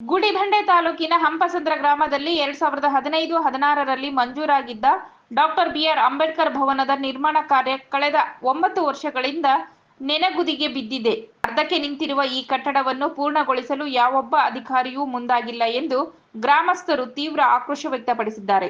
ಗುಡಿಬಂಡೆ ತಾಲೂಕಿನ ಹಂಪಸಂದ್ರ ಗ್ರಾಮದಲ್ಲಿ ಎರಡ್ ಸಾವಿರದ ಹದಿನೈದು, ಹದಿನಾರರಲ್ಲಿ ಮಂಜೂರಾಗಿದ್ದ ಡಾಕ್ಟರ್ ಬಿಆರ್ ಅಂಬೇಡ್ಕರ್ ಭವನದ ನಿರ್ಮಾಣ ಕಾರ್ಯ ಕಳೆದ ಒಂಬತ್ತು ವರ್ಷಗಳಿಂದ ನೆನೆಗುದಿಗೆ ಬಿದ್ದಿದೆ. ಅರ್ಧಕ್ಕೆ ನಿಂತಿರುವ ಈ ಕಟ್ಟಡವನ್ನು ಪೂರ್ಣಗೊಳಿಸಲು ಯಾವೊಬ್ಬ ಅಧಿಕಾರಿಯೂ ಮುಂದಾಗಿಲ್ಲ ಎಂದು ಗ್ರಾಮಸ್ಥರು ತೀವ್ರ ಆಕ್ರೋಶ ವ್ಯಕ್ತಪಡಿಸಿದ್ದಾರೆ.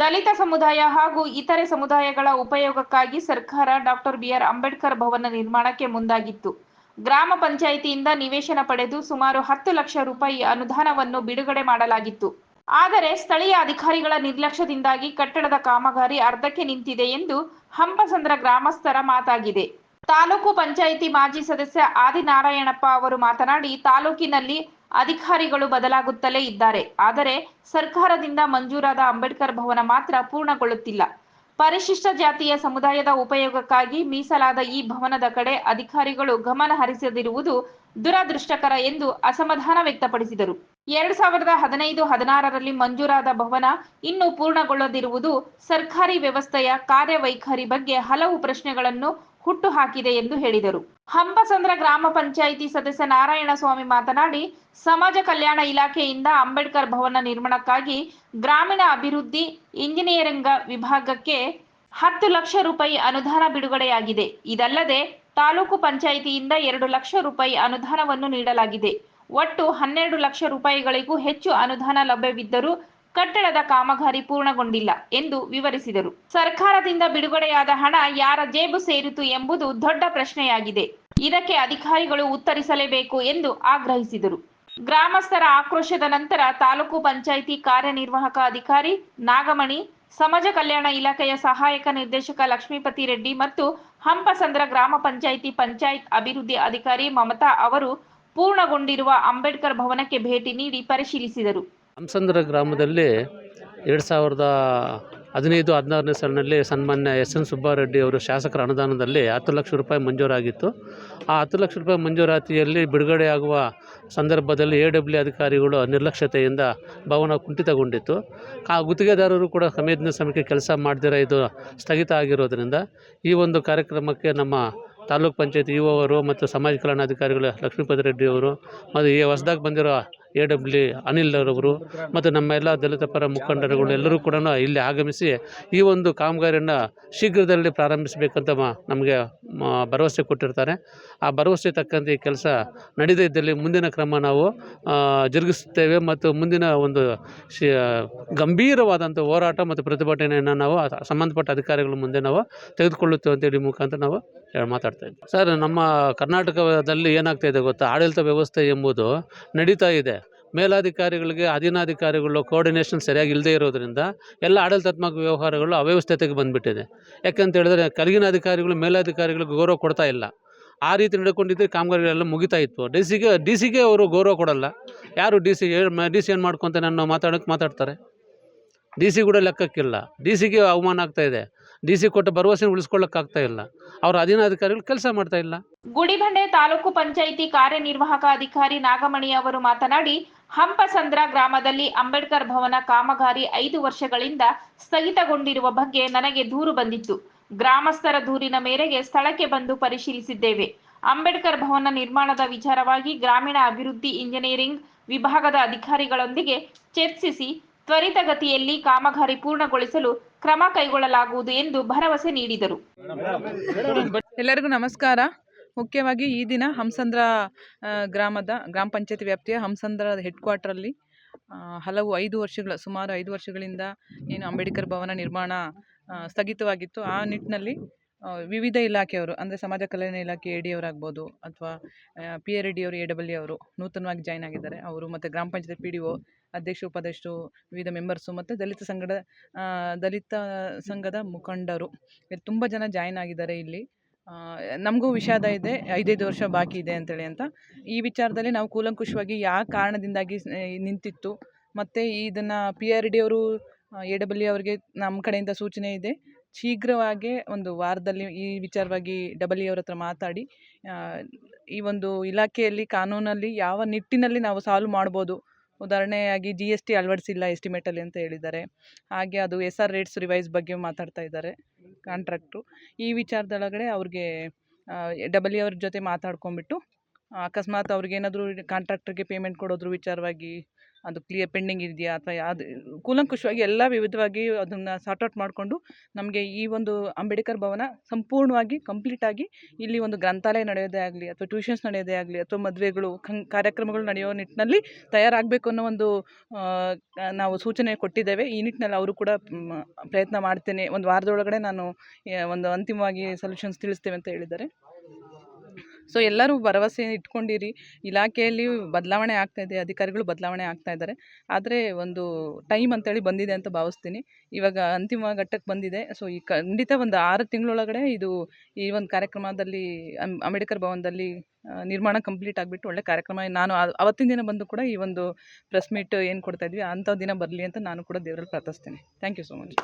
ದಲಿತ ಸಮುದಾಯ ಹಾಗೂ ಇತರೆ ಸಮುದಾಯಗಳ ಉಪಯೋಗಕ್ಕಾಗಿ ಸರ್ಕಾರ ಡಾಕ್ಟರ್ ಬಿಆರ್ ಅಂಬೇಡ್ಕರ್ ಭವನ ನಿರ್ಮಾಣಕ್ಕೆ ಮುಂದಾಗಿತ್ತು. ಗ್ರಾಮ ಪಂಚಾಯಿತಿಯಿಂದ ನಿವೇಶನ ಪಡೆದು ಸುಮಾರು ಹತ್ತು ಲಕ್ಷ ರೂಪಾಯಿ ಅನುದಾನವನ್ನು ಬಿಡುಗಡೆ ಮಾಡಲಾಗಿತ್ತು. ಆದರೆ ಸ್ಥಳೀಯ ಅಧಿಕಾರಿಗಳ ನಿರ್ಲಕ್ಷ್ಯದಿಂದಾಗಿ ಕಟ್ಟಡದ ಕಾಮಗಾರಿ ಅರ್ಧಕ್ಕೆ ನಿಂತಿದೆ ಎಂದು ಹಂಪಸಂದ್ರ ಗ್ರಾಮಸ್ಥರ ಮಾತಾಗಿದೆ. ತಾಲೂಕು ಪಂಚಾಯಿತಿ ಮಾಜಿ ಸದಸ್ಯ ಆದಿನಾರಾಯಣಪ್ಪ ಅವರು ಮಾತನಾಡಿ, ತಾಲೂಕಿನಲ್ಲಿ ಅಧಿಕಾರಿಗಳು ಬದಲಾಗುತ್ತಲೇ ಇದ್ದಾರೆ. ಆದರೆ ಸರ್ಕಾರದಿಂದ ಮಂಜೂರಾದ ಅಂಬೇಡ್ಕರ್ ಭವನ ಮಾತ್ರ ಪೂರ್ಣಗೊಳ್ಳುತ್ತಿಲ್ಲ. ಪರಿಶಿಷ್ಟ ಜಾತಿಯ ಸಮುದಾಯದ ಉಪಯೋಗಕ್ಕಾಗಿ ಮೀಸಲಾದ ಈ ಭವನದ ಕಡೆ ಅಧಿಕಾರಿಗಳು ಗಮನ ಹರಿಸದಿರುವುದು ದುರದೃಷ್ಟಕರ ಎಂದು ಅಸಮಾಧಾನ ವ್ಯಕ್ತಪಡಿಸಿದರು. ಎರಡ್ ಸಾವಿರದ ಹದಿನೈದು ಹದಿನಾರರಲ್ಲಿ ಮಂಜೂರಾದ ಭವನ ಇನ್ನೂ ಪೂರ್ಣಗೊಳ್ಳದಿರುವುದು ಸರ್ಕಾರಿ ವ್ಯವಸ್ಥೆಯ ಕಾರ್ಯವೈಖರಿ ಬಗ್ಗೆ ಹಲವು ಪ್ರಶ್ನೆಗಳನ್ನು ಹುಟ್ಟು ಹಾಕಿದೆ ಎಂದು ಹೇಳಿದರು. ಹಂಪಸಂದ್ರ ಗ್ರಾಮ ಪಂಚಾಯಿತಿ ಸದಸ್ಯ ನಾರಾಯಣಸ್ವಾಮಿ ಮಾತನಾಡಿ, ಸಮಾಜ ಕಲ್ಯಾಣ ಇಲಾಖೆಯಿಂದ ಅಂಬೇಡ್ಕರ್ ಭವನ ನಿರ್ಮಾಣಕ್ಕಾಗಿ ಗ್ರಾಮೀಣ ಅಭಿವೃದ್ಧಿ ಇಂಜಿನಿಯರಿಂಗ್ ವಿಭಾಗಕ್ಕೆ ಹತ್ತು ಲಕ್ಷ ರೂಪಾಯಿ ಅನುದಾನ ಬಿಡುಗಡೆಯಾಗಿದೆ. ಇದಲ್ಲದೆ, ತಾಲೂಕು ಪಂಚಾಯಿತಿಯಿಂದ ಎರಡು ಲಕ್ಷ ರೂಪಾಯಿ ಅನುದಾನವನ್ನು ನೀಡಲಾಗಿದೆ. ಒಟ್ಟು ಹನ್ನೆರಡು ಲಕ್ಷ ರೂಪಾಯಿಗಳಿಗೂ ಹೆಚ್ಚು ಅನುದಾನ ಲಭ್ಯವಿದ್ದರೂ ಕಟ್ಟಡದ ಕಾಮಗಾರಿ ಪೂರ್ಣಗೊಂಡಿಲ್ಲ ಎಂದು ವಿವರಿಸಿದರು. ಸರ್ಕಾರದಿಂದ ಬಿಡುಗಡೆಯಾದ ಹಣ ಯಾರ ಜೇಬು ಸೇರಿತು ಎಂಬುದು ದೊಡ್ಡ ಪ್ರಶ್ನೆಯಾಗಿದೆ. ಇದಕ್ಕೆ ಅಧಿಕಾರಿಗಳು ಉತ್ತರಿಸಲೇಬೇಕು ಎಂದು ಆಗ್ರಹಿಸಿದರು. ಗ್ರಾಮಸ್ಥರ ಆಕ್ರೋಶದ ನಂತರ ತಾಲೂಕು ಪಂಚಾಯಿತಿ ಕಾರ್ಯನಿರ್ವಾಹಕ ಅಧಿಕಾರಿ ನಾಗಮಣಿ, ಸಮಾಜ ಕಲ್ಯಾಣ ಇಲಾಖೆಯ ಸಹಾಯಕ ನಿರ್ದೇಶಕ ಲಕ್ಷ್ಮೀಪತಿ ರೆಡ್ಡಿ ಮತ್ತು ಹಂಪಸಂದ್ರ ಗ್ರಾಮ ಪಂಚಾಯಿತಿ ಪಂಚಾಯತ್ ಅಭಿವೃದ್ಧಿ ಅಧಿಕಾರಿ ಮಮತಾ ಅವರು ಪೂರ್ಣಗೊಂಡಿರುವ ಅಂಬೇಡ್ಕರ್ ಭವನಕ್ಕೆ ಭೇಟಿ ನೀಡಿ ಪರಿಶೀಲಿಸಿದರು. ಹಂಸಂದ್ರ ಗ್ರಾಮದಲ್ಲಿ ಎರಡು ಸಾವಿರದ ಹದಿನೈದು, ಹದಿನಾರನೇ ಸಾಲಿನಲ್ಲಿ ಸನ್ಮಾನ್ಯ ಎಸ್ ಎನ್ ಸುಬ್ಬಾರೆಡ್ಡಿ ಅವರು ಶಾಸಕರ ಅನುದಾನದಲ್ಲಿ ಹತ್ತು ಲಕ್ಷ ರೂಪಾಯಿ ಮಂಜೂರಾಗಿತ್ತು. ಆ ಹತ್ತು ಲಕ್ಷ ರೂಪಾಯಿ ಮಂಜೂರಾತಿಯಲ್ಲಿ ಬಿಡುಗಡೆಯಾಗುವ ಸಂದರ್ಭದಲ್ಲಿ ಎ ಡಬ್ಲ್ಯೂ ಅಧಿಕಾರಿಗಳು ನಿರ್ಲಕ್ಷ್ಯತೆಯಿಂದ ಭವನ ಕುಂಠಿತಗೊಂಡಿತ್ತು. ಆ ಗುತ್ತಿಗೆದಾರರು ಕೂಡ ಸಂವೇದನೆ ಸಮಯಕ್ಕೆ ಕೆಲಸ ಮಾಡದಿರೋ ಇದು ಸ್ಥಗಿತ ಆಗಿರೋದರಿಂದ ಈ ಒಂದು ಕಾರ್ಯಕ್ರಮಕ್ಕೆ ನಮ್ಮ ತಾಲೂಕ್ ಪಂಚಾಯತ್ ಇ ಅವರು ಮತ್ತು ಸಮಾಜ ಕಲ್ಯಾಣ ಅಧಿಕಾರಿಗಳು ಲಕ್ಷ್ಮೀಪತಿ ರೆಡ್ಡಿ ಅವರು ಮತ್ತು ಈ ಹೊಸದಾಗಿ ಬಂದಿರೋ ಎ ಡಬ್ಲ್ಯೂ ಅನಿಲ್ ಅವರವರು ಮತ್ತು ನಮ್ಮ ಎಲ್ಲ ದಲಿತ ಪರ ಮುಖಂಡರುಗಳು ಎಲ್ಲರೂ ಕೂಡ ಇಲ್ಲಿ ಆಗಮಿಸಿ ಈ ಒಂದು ಕಾಮಗಾರಿಯನ್ನು ಶೀಘ್ರದಲ್ಲಿ ಪ್ರಾರಂಭಿಸಬೇಕಂತ ಮ ನಮಗೆ ಭರವಸೆ ಕೊಟ್ಟಿರ್ತಾರೆ. ಆ ಭರವಸೆ ತಕ್ಕಂತೆ ಈ ಕೆಲಸ ನಡೀದೇ ಇದ್ದಲ್ಲಿ ಮುಂದಿನ ಕ್ರಮ ನಾವು ಜರುಗಿಸುತ್ತೇವೆ ಮತ್ತು ಮುಂದಿನ ಒಂದು ಶಿ ಗಂಭೀರವಾದಂಥ ಹೋರಾಟ ಮತ್ತು ಪ್ರತಿಭಟನೆಯನ್ನು ನಾವು ಸಂಬಂಧಪಟ್ಟ ಅಧಿಕಾರಿಗಳ ಮುಂದೆ ನಾವು ತೆಗೆದುಕೊಳ್ಳುತ್ತೇವೆ ಅಂತೇಳಿ ಮುಖಾಂತರ ನಾವು ಮಾತಾಡ್ತಾ ಸರ್, ನಮ್ಮ ಕರ್ನಾಟಕದಲ್ಲಿ ಏನಾಗ್ತಾ ಇದೆ ಗೊತ್ತಾ? ಆಡಳಿತ ವ್ಯವಸ್ಥೆ ಎಂಬುದು ನಡೀತಾ ಇದೆ. ಮೇಲಾಧಿಕಾರಿಗಳಿಗೆ, ಅಧೀನಾಧಿಕಾರಿಗಳು ಕೋಆರ್ಡಿನೇಷನ್ ಸರಿಯಾಗಿ ಇಲ್ಲದೇ ಇರೋದ್ರಿಂದ ಎಲ್ಲ ಆಡಳಿತಾತ್ಮಕ ವ್ಯವಹಾರಗಳು ಅವ್ಯವಸ್ಥತೆಗೆ ಬಂದುಬಿಟ್ಟಿದೆ. ಯಾಕಂತ ಹೇಳಿದ್ರೆ, ಕಲಗಿನ ಅಧಿಕಾರಿಗಳು, ಮೇಲಾಧಿಕಾರಿಗಳಿಗೆ ಗೌರವ ಕೊಡ್ತಾ ಇಲ್ಲ. ಆ ರೀತಿ ನಡ್ಕೊಂಡಿದ್ದರೆ ಕಾಮಗಾರಿಗಳೆಲ್ಲ ಮುಗಿತಾ ಇತ್ತು. ಡಿ ಸಿಗೆ ಡಿ ಸಿಗೆ ಅವರು ಗೌರವ ಕೊಡಲ್ಲ. ಯಾರು ಡಿ ಸಿ ಡಿ ಸಿ ಏನು ಮಾಡ್ಕೊತ ನಾನು ಮಾತಾಡೋಕ್ಕೆ ಮಾತಾಡ್ತಾರೆ? ಡಿ ಸಿ ಕೂಡ ಲೆಕ್ಕಕ್ಕಿಲ್ಲ. ಡಿ ಸಿಗೆ ಅವಮಾನ ಆಗ್ತಾ ಇದೆ. ಡಿ ಸಿ ಕೊಟ್ಟ ಭರವಸೆ ಉಳಿಸ್ಕೊಳ್ಳೋಕ್ಕಾಗ್ತಾ ಇಲ್ಲ. ಅವ್ರ ಅಧೀನಾಧಿಕಾರಿಗಳು ಕೆಲಸ ಮಾಡ್ತಾ ಇಲ್ಲ. ಗುಡಿಬಂಡೆ ತಾಲೂಕು ಪಂಚಾಯಿತಿ ಕಾರ್ಯನಿರ್ವಾಹಕ ಅಧಿಕಾರಿ ನಾಗಮಣಿ ಅವರು ಮಾತನಾಡಿ ಹಂಪಸಂದ್ರ ಗ್ರಾಮದಲ್ಲಿ ಅಂಬೇಡ್ಕರ್ ಭವನ ಕಾಮಗಾರಿ ಐದು ವರ್ಷಗಳಿಂದ ಸ್ಥಗಿತಗೊಂಡಿರುವ ಬಗ್ಗೆ ನನಗೆ ದೂರು ಬಂದಿತ್ತು. ಗ್ರಾಮಸ್ಥರ ದೂರಿನ ಮೇರೆಗೆ ಸ್ಥಳಕ್ಕೆ ಬಂದು ಪರಿಶೀಲಿಸಿದ್ದೇವೆ. ಅಂಬೇಡ್ಕರ್ ಭವನ ನಿರ್ಮಾಣದ ವಿಚಾರವಾಗಿ ಗ್ರಾಮೀಣ ಅಭಿವೃದ್ಧಿ ಇಂಜಿನಿಯರಿಂಗ್ ವಿಭಾಗದ ಅಧಿಕಾರಿಗಳೊಂದಿಗೆ ಚರ್ಚಿಸಿ ತ್ವರಿತಗತಿಯಲ್ಲಿ ಕಾಮಗಾರಿ ಪೂರ್ಣಗೊಳಿಸಲು ಕ್ರಮ ಕೈಗೊಳ್ಳಲಾಗುವುದು ಎಂದು ಭರವಸೆ ನೀಡಿದರು. ಎಲ್ಲರಿಗೂ ನಮಸ್ಕಾರ. ಮುಖ್ಯವಾಗಿ ಈ ದಿನ ಹಂಸಂದ್ರ ಗ್ರಾಮದ, ಗ್ರಾಮ ಪಂಚಾಯತಿ ವ್ಯಾಪ್ತಿಯ ಹಂಸಂದ್ರ ಹೆಡ್ ಕ್ವಾರ್ಟ್ರಲ್ಲಿ ಹಲವು ಐದು ವರ್ಷಗಳ, ಸುಮಾರು ಐದು ವರ್ಷಗಳಿಂದ ಏನು ಅಂಬೇಡ್ಕರ್ ಭವನ ನಿರ್ಮಾಣ ಸ್ಥಗಿತವಾಗಿತ್ತು. ಆ ನಿಟ್ಟಿನಲ್ಲಿ ವಿವಿಧ ಇಲಾಖೆಯವರು, ಅಂದರೆ ಸಮಾಜ ಕಲ್ಯಾಣ ಇಲಾಖೆ ಎ ಡಿ ಅವರಾಗ್ಬೋದು ಅಥವಾ ಪಿ ಎ ಡಿ ಅವರು, ಎ ಡಬ್ಲ್ಯೂ ಅವರು ನೂತನವಾಗಿ ಜಾಯ್ನ್ ಆಗಿದ್ದಾರೆ. ಅವರು ಮತ್ತು ಗ್ರಾಮ ಪಂಚಾಯತ್ ಪಿ ಡಿ ಒ ಅಧ್ಯಕ್ಷ ಉಪಾಧ್ಯಕ್ಷರು, ವಿವಿಧ ಮೆಂಬರ್ಸು ಮತ್ತು ದಲಿತ ಸಂಘದ ದಲಿತ ಸಂಘದ ಮುಖಂಡರು. ತುಂಬ ಜನ ಜಾಯ್ನ್ ಆಗಿದ್ದಾರೆ ಇಲ್ಲಿ. ನಮಗೂ ವಿಷಾದ ಇದೆ, ಐದೈದು ವರ್ಷ ಬಾಕಿ ಇದೆ ಅಂತೇಳಿ ಅಂತ. ಈ ವಿಚಾರದಲ್ಲಿ ನಾವು ಕೂಲಂಕುಷವಾಗಿ ಯಾವ ಕಾರಣದಿಂದಾಗಿ ನಿಂತಿತ್ತು, ಮತ್ತು ಇದನ್ನು ಪಿ ಆರ್ ಡಿ ಅವರು ಎ ಡಬ್ಲ್ಯೂ ಅವರಿಗೆ ನಮ್ಮ ಕಡೆಯಿಂದ ಸೂಚನೆ ಇದೆ. ಶೀಘ್ರವಾಗಿ ಒಂದು ವಾರದಲ್ಲಿ ಈ ವಿಚಾರವಾಗಿ ಡಬ್ಲ್ಯೂ ಅವ್ರ ಹತ್ರ ಮಾತಾಡಿ ಈ ಒಂದು ಇಲಾಖೆಯಲ್ಲಿ, ಕಾನೂನಲ್ಲಿ ಯಾವ ನಿಟ್ಟಿನಲ್ಲಿ ನಾವು ಸಾಲ್ವ್ ಮಾಡ್ಬೋದು. ಉದಾಹರಣೆಯಾಗಿ ಜಿ ಎಸ್ ಟಿ ಅಳವಡಿಸಿಲ್ಲ ಎಸ್ಟಿಮೇಟಲ್ಲಿ ಅಂತ ಹೇಳಿದ್ದಾರೆ. ಹಾಗೆ ಅದು ಎಸ್ ಆರ್ ರೇಟ್ಸ್ ರಿವೈಸ್ ಬಗ್ಗೆ ಮಾತಾಡ್ತಾ ಇದ್ದಾರೆ. ಕಾಂಟ್ರಾಕ್ಟ್ರು. ಈ ವಿಚಾರದೊಳಗಡೆ ಅವ್ರಿಗೆ ಡಬ್ಲ್ಯೂ ಅವ್ರ ಜೊತೆ ಮಾತಾಡ್ಕೊಂಡ್ಬಿಟ್ಟು ಅಕಸ್ಮಾತ್ ಅವ್ರಿಗೇನಾದರೂ ಕಾಂಟ್ರಾಕ್ಟ್ರಿಗೆ ಪೇಮೆಂಟ್ ಕೊಡೋದ್ರ ವಿಚಾರವಾಗಿ ಅದು ಕ್ಲಿಯರ್ ಪೆಂಡಿಂಗ್ ಇದೆಯಾ ಅಥವಾ ಯಾವುದು, ಕೂಲಂಕುಷವಾಗಿ ಎಲ್ಲ ವಿವಿಧವಾಗಿ ಅದನ್ನು ಸಾರ್ಟ್ ಔಟ್ ಮಾಡಿಕೊಂಡು ನಮಗೆ ಈ ಒಂದು ಅಂಬೇಡ್ಕರ್ ಭವನ ಸಂಪೂರ್ಣವಾಗಿ ಕಂಪ್ಲೀಟಾಗಿ ಇಲ್ಲಿ ಒಂದು ಗ್ರಂಥಾಲಯ ನಡೆಯೋದೇ ಆಗಲಿ ಅಥವಾ ಟ್ಯೂಷನ್ಸ್ ನಡೆಯೋದೇ ಆಗಲಿ ಅಥವಾ ಮದುವೆಗಳು ಕಾರ್ಯಕ್ರಮಗಳು ನಡೆಯೋ ನಿಟ್ಟಿನಲ್ಲಿ ತಯಾರಾಗಬೇಕು ಅನ್ನೋ ಒಂದು ನಾವು ಸೂಚನೆ ಕೊಟ್ಟಿದ್ದೇವೆ. ಈ ನಿಟ್ಟಿನಲ್ಲಿ ಅವರು ಕೂಡ ಪ್ರಯತ್ನ ಮಾಡ್ತೇನೆ. ಒಂದು ವಾರದೊಳಗಡೆ ನಾನು ಒಂದು ಅಂತಿಮವಾಗಿ ಸೊಲ್ಯೂಷನ್ಸ್ ತಿಳಿಸ್ತೇವೆ ಅಂತ ಹೇಳಿದ್ದಾರೆ. ಸೊ ಎಲ್ಲರೂ ಭರವಸೆ ಇಟ್ಕೊಂಡಿರಿ. ಇಲಾಖೆಯಲ್ಲಿ ಬದಲಾವಣೆ ಆಗ್ತಾ ಇದೆ, ಅಧಿಕಾರಿಗಳು ಬದಲಾವಣೆ ಆಗ್ತಾ ಇದ್ದಾರೆ. ಆದರೆ ಒಂದು ಟೈಮ್ ಅಂತೇಳಿ ಬಂದಿದೆ ಅಂತ ಭಾವಿಸ್ತೀನಿ. ಇವಾಗ ಅಂತಿಮ ಘಟ್ಟಕ್ಕೆ ಬಂದಿದೆ. ಸೊ ಈ ಖಂಡಿತ ಒಂದು ಆರು ತಿಂಗಳೊಳಗಡೆ ಇದು ಈ ಒಂದು ಕಾರ್ಯಕ್ರಮದಲ್ಲಿ ಅಂಬೇಡ್ಕರ್ ಭವನದಲ್ಲಿ ನಿರ್ಮಾಣ ಕಂಪ್ಲೀಟ್ ಆಗಿಬಿಟ್ಟು ಒಳ್ಳೆ ಕಾರ್ಯಕ್ರಮ. ನಾನು ಅವತ್ತಿನ ದಿನ ಬಂದು ಕೂಡ ಈ ಒಂದು ಪ್ರೆಸ್ ಮೀಟ್ ಏನು ಕೊಡ್ತಾ ಇದ್ವಿ ಅಂಥ ದಿನ ಬರಲಿ ಅಂತ ನಾನು ಕೂಡ ದೇವರಲ್ಲಿ ಪ್ರಾರ್ಥಿಸ್ತೇನೆ. Thank you so much.